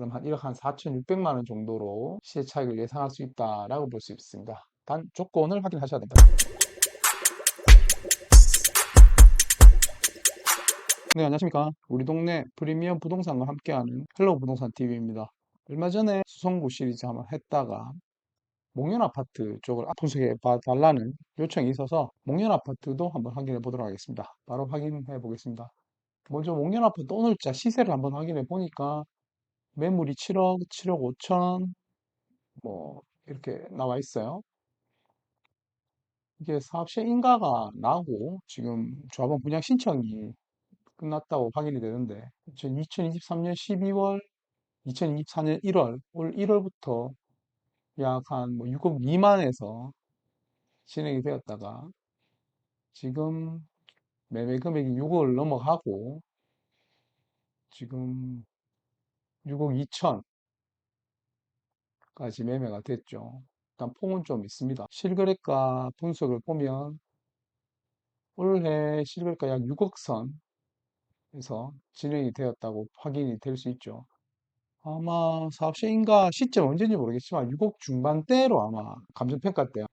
그럼 한 1억 한 4,600만 원 정도로 시세 차익을 예상할 수 있다라고 볼 수 있습니다. 단 조건을 확인하셔야 됩니다. 네, 안녕하십니까. 우리 동네 프리미엄 부동산과 함께하는 헬로우 부동산 TV입니다. 얼마 전에 수성구 시리즈 한번 했다가 목련 아파트 쪽을 분석해 봐달라는 요청이 있어서 목련 아파트도 한번 확인해 보도록 하겠습니다. 바로 확인해 보겠습니다. 먼저 목련 아파트 오늘자 시세를 한번 확인해 보니까 매물이 7억, 7억 5천 뭐 이렇게 나와 있어요. 이게 사업시 인가가 나고 지금 조합원 분양 신청이 끝났다고 확인이 되는데 2023년 12월, 2024년 1월, 올 1월부터 약 한 뭐 6억 미만에서 진행이 되었다가 지금 매매 금액이 6억을 넘어가고 지금 6억 2천까지 매매가 됐죠. 일단 폭은 좀 있습니다. 실거래가 분석을 보면 올해 실거래가 약 6억 선에서 진행이 되었다고 확인이 될 수 있죠. 아마 사업 시행가 시점 언제인지 모르겠지만 6억 중반대로 아마 감정평가 때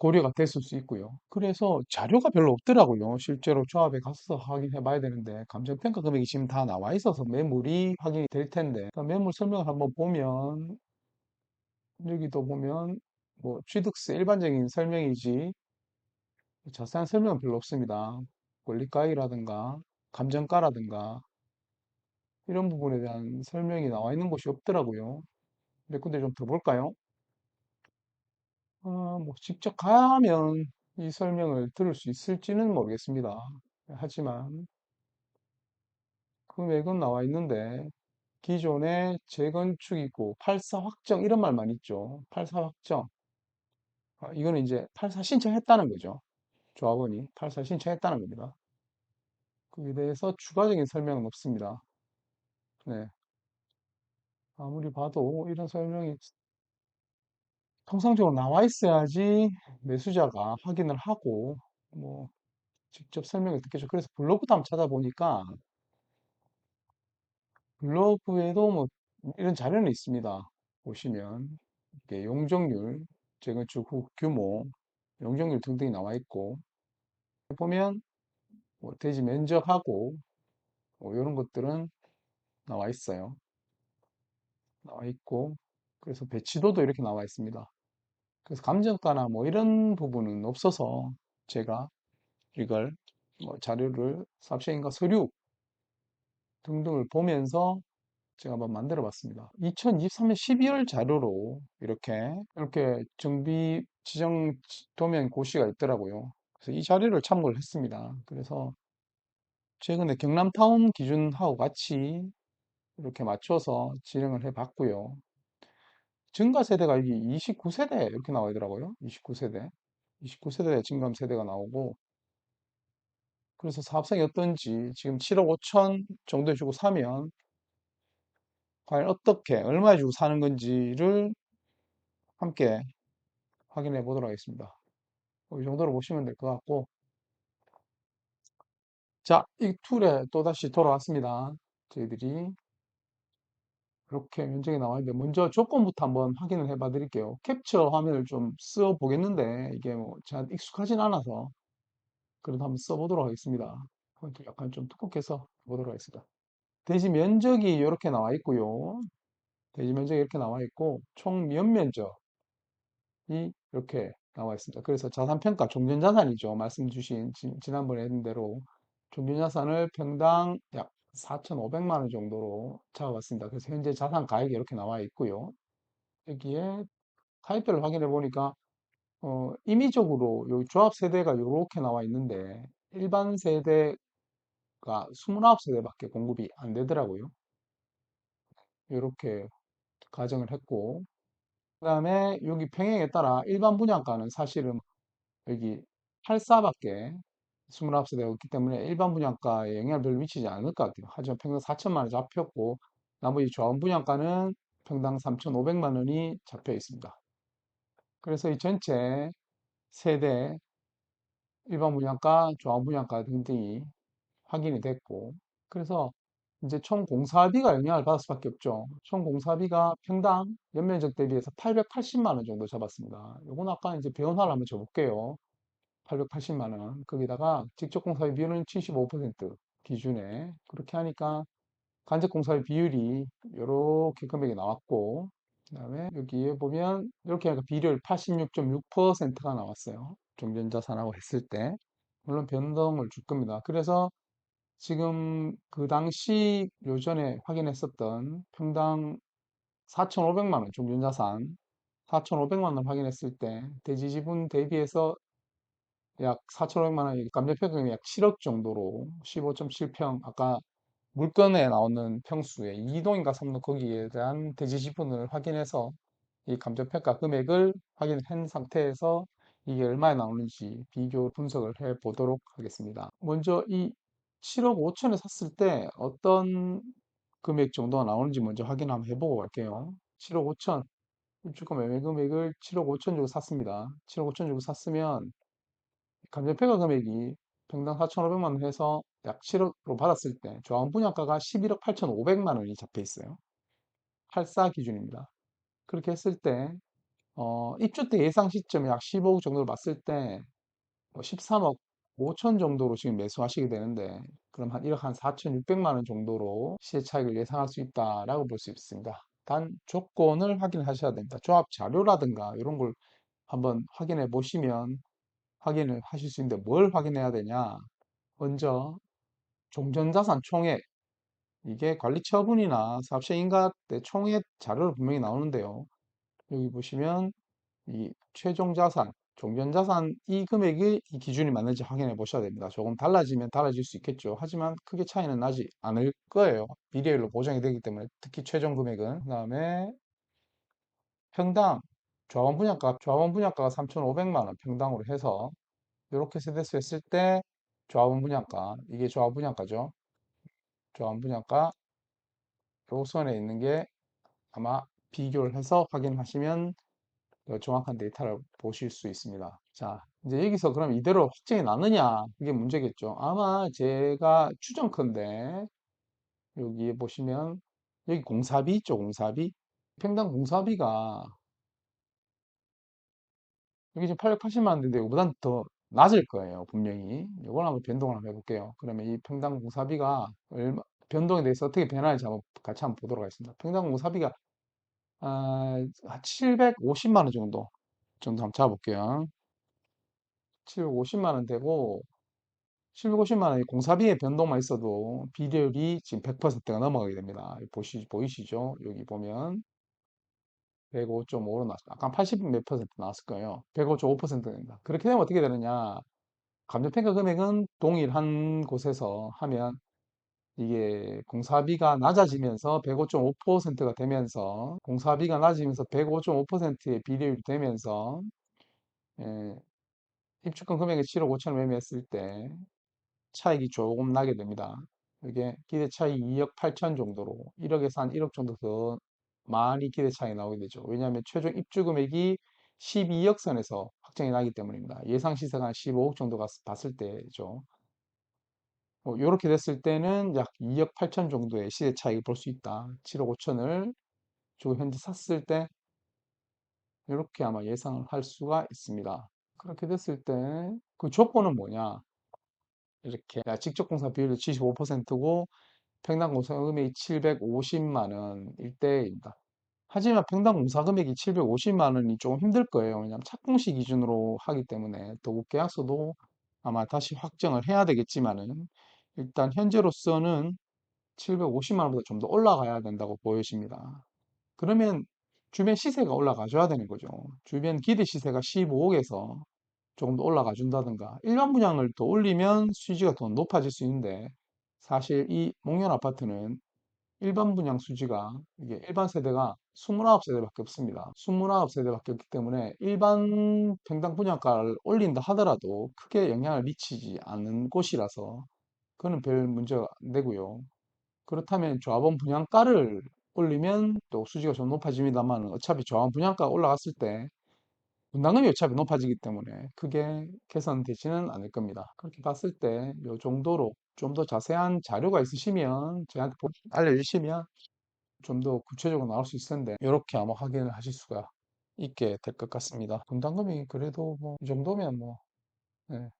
고려가 됐을 수 있고요. 그래서 자료가 별로 없더라고요. 실제로 조합에 가서 확인해 봐야 되는데 감정평가 금액이 지금 다 나와 있어서 매물이 확인이 될 텐데 그러니까 매물 설명을 한번 보면 여기도 보면 뭐 취득세 일반적인 설명이지 자세한 설명은 별로 없습니다. 권리가액이라든가 감정가라든가 이런 부분에 대한 설명이 나와 있는 곳이 없더라고요. 몇 군데 좀 더 볼까요? 아, 뭐 직접 가면 이 설명을 들을 수 있을지는 모르겠습니다. 하지만 금액은 나와 있는데 기존에 재건축이고 84 확정 이런 말만 있죠. 84 확정. 아, 이거는 이제 84 신청했다는 거죠. 조합원이 84 신청했다는 겁니다. 거기에 대해서 추가적인 설명은 없습니다. 네. 아무리 봐도 이런 설명이 통상적으로 나와 있어야지 매수자가 확인을 하고 뭐 직접 설명을 듣겠죠. 그래서 블로그도 한번 찾아보니까 블로그에도 뭐 이런 자료는 있습니다. 보시면 이게 용적률, 재건축 후 규모, 용적률 등등이 나와 있고 보면 뭐 대지 면적하고 뭐 이런 것들은 나와 있어요. 나와 있고 그래서 배치도도 이렇게 나와 있습니다. 그래서 감정가나 뭐 이런 부분은 없어서 제가 이걸 뭐 자료를 삽시행과 서류 등등을 보면서 제가 한번 만들어 봤습니다. 2023년 12월 자료로 이렇게 이렇게 정비 지정 도면 고시가 있더라고요. 그래서 이 자료를 참고를 했습니다. 그래서 최근에 경남타운 기준하고 같이 이렇게 맞춰서 진행을 해 봤고요. 증가 세대가 여기 29세대 이렇게 나와 있더라고요. 29세대. 29세대 증감 세대가 나오고 그래서 사업성이 어떤지 지금 7억 5천 정도 주고 사면 과연 어떻게 얼마에 주고 사는 건지를 함께 확인해 보도록 하겠습니다. 이 정도로 보시면 될 것 같고 자, 이 툴에 또다시 돌아왔습니다. 저희들이 이렇게 면적이 나와 있는데 먼저 조건부터 한번 확인을 해 봐 드릴게요. 캡처 화면을 좀 써 보겠는데 이게 뭐 제가 익숙하진 않아서 그래도 한번 써 보도록 하겠습니다. 포인트 약간 좀 두껍게서 보도록 하겠습니다. 대지 면적이 이렇게 나와 있고요. 대지 면적이 이렇게 나와 있고 총 면면적이 이렇게 나와 있습니다. 그래서 자산평가 종전자산이죠. 말씀 주신 지난번에 했는 대로 종전자산을 평당 약 4,500만 원 정도로 잡아봤습니다. 그래서 현재 자산 가액이 이렇게 나와 있고요. 여기에 타입별을 확인해 보니까 어, 임의적으로 여기 조합 세대가 이렇게 나와 있는데 일반 세대가 29세대밖에 공급이 안 되더라고요. 이렇게 가정을 했고 그 다음에 여기 평행에 따라 일반 분양가는 사실은 여기 84밖에 29세대가 없기 때문에 일반 분양가에 영향을 별로 미치지 않을 것 같아요. 하지만 평당 4천만 원 잡혔고 나머지 조합 분양가는 평당 3,500만 원이 잡혀 있습니다. 그래서 이 전체 세대 일반 분양가, 조합 분양가 등등이 확인이 됐고 그래서 이제 총 공사비가 영향을 받을 수밖에 없죠. 총 공사비가 평당 연면적 대비해서 880만 원 정도 잡았습니다. 요건 아까 이제 변화를 한번 줘볼게요. 880만 원. 거기다가 직접 공사비 비율은 75% 기준에 그렇게 하니까 간접 공사비 비율이 이렇게 금액이 나왔고 그 다음에 여기에 보면 이렇게 하니까 비율 86.6%가 나왔어요. 종전자산하고 했을 때 물론 변동을 줄 겁니다. 그래서 지금 그 당시 요전에 확인했었던 평당 4,500만 원 종전자산 4,500만 원 확인했을 때 대지 지분 대비해서 약 4,500만 원 감정평균이 약 7억 정도로 15.7평 아까 물건에 나오는 평수에 2동인가 3동 거기에 대한 대지 지분을 확인해서 이 감정평가 금액을 확인한 상태에서 이게 얼마에 나오는지 비교 분석을 해 보도록 하겠습니다. 먼저 이 7억 5천에 샀을 때 어떤 금액 정도가 나오는지 먼저 확인 한번 해보고 갈게요. 7억 5천 입주권 매매 금액을 7억 5천 주고 샀습니다. 7억 5천 주고 샀으면 감정평가 금액이 평당 4,500만 원 해서 약 7억으로 받았을 때 조합원 분양가가 11억 8,500만 원이 잡혀 있어요. 84 기준입니다. 그렇게 했을 때 어, 입주 때 예상 시점이 약 15억 정도를 봤을 때 13억 5천 정도로 지금 매수하시게 되는데 그럼 한 1억 한 4,600만 원 정도로 시세 차익을 예상할 수 있다라고 볼 수 있습니다. 단 조건을 확인하셔야 됩니다. 조합 자료라든가 이런 걸 한번 확인해 보시면 확인을 하실 수 있는데 뭘 확인해야 되냐? 먼저 종전자산 총액 이게 관리 처분이나 사업시행 인가 때 총액 자료로 분명히 나오는데요. 여기 보시면 이 최종 자산, 종전 자산 이 금액이 이 기준이 맞는지 확인해 보셔야 됩니다. 조금 달라지면 달라질 수 있겠죠. 하지만 크게 차이는 나지 않을 거예요. 비례율로 보정이 되기 때문에 특히 최종 금액은 그 다음에 평당 조합원 분양가 조합원 분양가가 3,500만 원 평당으로 해서 이렇게 세대수 했을 때 조합원 분양가 이게 조합원 분양가죠. 조합원 분양가 요 선에 있는 게 아마 비교를 해서 확인하시면 더 정확한 데이터를 보실 수 있습니다. 자, 이제 여기서 그럼 이대로 확정이 나느냐? 그게 문제겠죠. 아마 제가 추정컨대 여기에 보시면 여기 공사비 있죠, 공사비. 평당 공사비가 여기 지금 880만 원인데 이거보단 더 낮을 거예요, 분명히. 이걸 한번 변동을 한번 해볼게요. 그러면 이 평당 공사비가 얼마, 변동에 대해서 어떻게 변하는지 한번 같이 한번 보도록 하겠습니다. 평당 공사비가 아, 750만 원 정도 정도 한번 잡아볼게요. 750만 원 되고 750만 원이 공사비의 변동만 있어도 비율이 지금 100%가 넘어가게 됩니다. 보시, 보이시죠? 여기 보면 105.5로 나왔어요. 아까 80몇 퍼센트 나왔을 거예요. 105.5% 됩니다. 그렇게 되면 어떻게 되느냐? 감정평가 금액은 동일한 곳에서 하면 이게 공사비가 낮아지면서 105.5%가 되면서 공사비가 낮아지면서 105.5%의 비율이 되면서 예, 입주권 금액이 7억 5천 원 매매했을 때 차익이 조금 나게 됩니다. 이게 기대 차익 2억 8천 정도로 1억에서 한 1억 정도 더 많이 기대 차익이 나오게 되죠. 왜냐하면 최종 입주 금액이 12억 선에서 확정이 나기 때문입니다. 예상 시세가 한 15억 정도가 봤을 때죠. 뭐 이렇게 됐을 때는 약 2억 8천 정도의 시세 차익을 볼 수 있다. 7억 5천을 주고 현재 샀을 때 이렇게 아마 예상을 할 수가 있습니다. 그렇게 됐을 때 그 조건은 뭐냐? 이렇게 직접 공사 비율이 75%고 평당 공사 금액이 750만 원 일대입니다. 하지만 평당 공사 금액이 750만 원이 조금 힘들 거예요. 왜냐하면 착공시 기준으로 하기 때문에 더욱 계약서도 아마 다시 확정을 해야 되겠지만은 일단 현재로서는 750만 원보다 좀 더 올라가야 된다고 보여집니다. 그러면 주변 시세가 올라가줘야 되는 거죠. 주변 기대 시세가 15억에서 조금 더 올라가 준다든가 일반 분양을 더 올리면 수지가 더 높아질 수 있는데 사실 이 목련 아파트는 일반 분양 수지가 이게 일반 세대가 29세대밖에 없습니다. 29세대밖에 없기 때문에 일반 평당 분양가를 올린다 하더라도 크게 영향을 미치지 않는 곳이라서 그거는 별 문제가 안 되고요. 그렇다면 조합원 분양가를 올리면 또 수지가 좀 높아집니다만 어차피 조합원 분양가 올라갔을 때 분담금이 어차피 높아지기 때문에 크게 개선되지는 않을 겁니다. 그렇게 봤을 때 이 정도로 좀 더 자세한 자료가 있으시면 저희한테 보- 알려주시면 좀 더 구체적으로 나올 수 있을 텐데 이렇게 아마 확인을 하실 수가 있게 될 것 같습니다. 분담금이 그래도 뭐 이 정도면 뭐 네.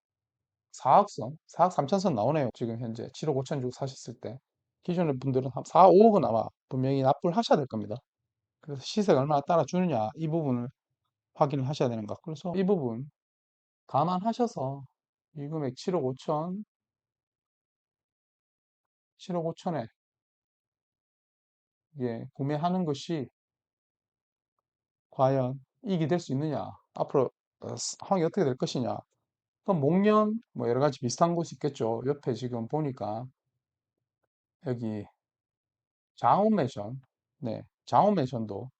4억선, 4억 3천선 나오네요. 지금 현재 7억 5천 주고 사셨을 때 기존의 분들은 한 4, 5억은 아마 분명히 납부를 하셔야 될 겁니다. 그래서 시세가 얼마나 따라주느냐 이 부분을 확인을 하셔야 되는 것. 그래서 이 부분 감안하셔서 이 금액 7억 5천, 7억 5천에 예, 구매하는 것이 과연 이익이 될 수 있느냐, 앞으로 어, 상황이 어떻게 될 것이냐. 그럼 목련 뭐 여러 가지 비슷한 곳이 있겠죠. 옆에 지금 보니까 여기 장원맨션, 네, 장원맨션도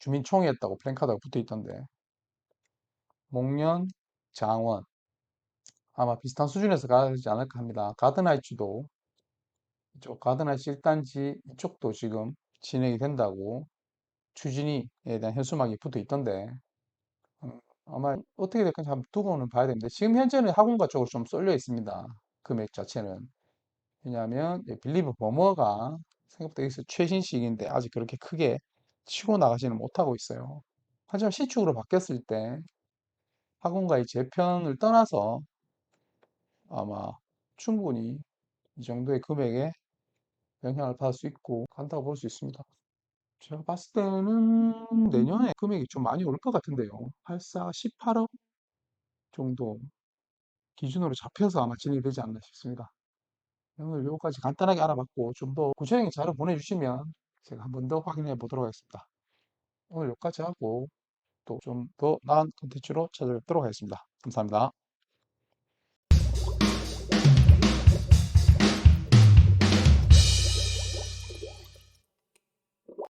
주민총회했다고 플랜카드가 붙어 있던데 목련, 장원 아마 비슷한 수준에서 가지 않을까 합니다. 가든하이츠도 이쪽 가든하이츠 1단지 이쪽도 지금 진행이 된다고 추진위에 대한 현수막이 붙어 있던데 어, 아마 어떻게 될 건지 두고는 봐야 되는데 지금 현재는 학원가 쪽으로 좀 쏠려 있습니다. 금액 자체는 왜냐하면 이 빌리브 버머가 생각보다 여기서 최신식인데 아직 그렇게 크게 치고 나가지는 못하고 있어요. 하지만 시축으로 바뀌었을 때 학원가의 재편을 떠나서 아마 충분히 이 정도의 금액에 영향을 받을 수 있고 간다고 볼 수 있습니다. 제가 봤을 때는 내년에 금액이 좀 많이 오를 것 같은데요. 84, 18억 정도 기준으로 잡혀서 아마 진행이 되지 않나 싶습니다. 오늘 요거까지 간단하게 알아봤고 좀 더 구체적인 자료 보내주시면 제가 한 번 더 확인해 보도록 하겠습니다. 오늘 여기까지 하고 또 좀 더 나은 컨텐츠로 찾아뵙도록 하겠습니다. 감사합니다.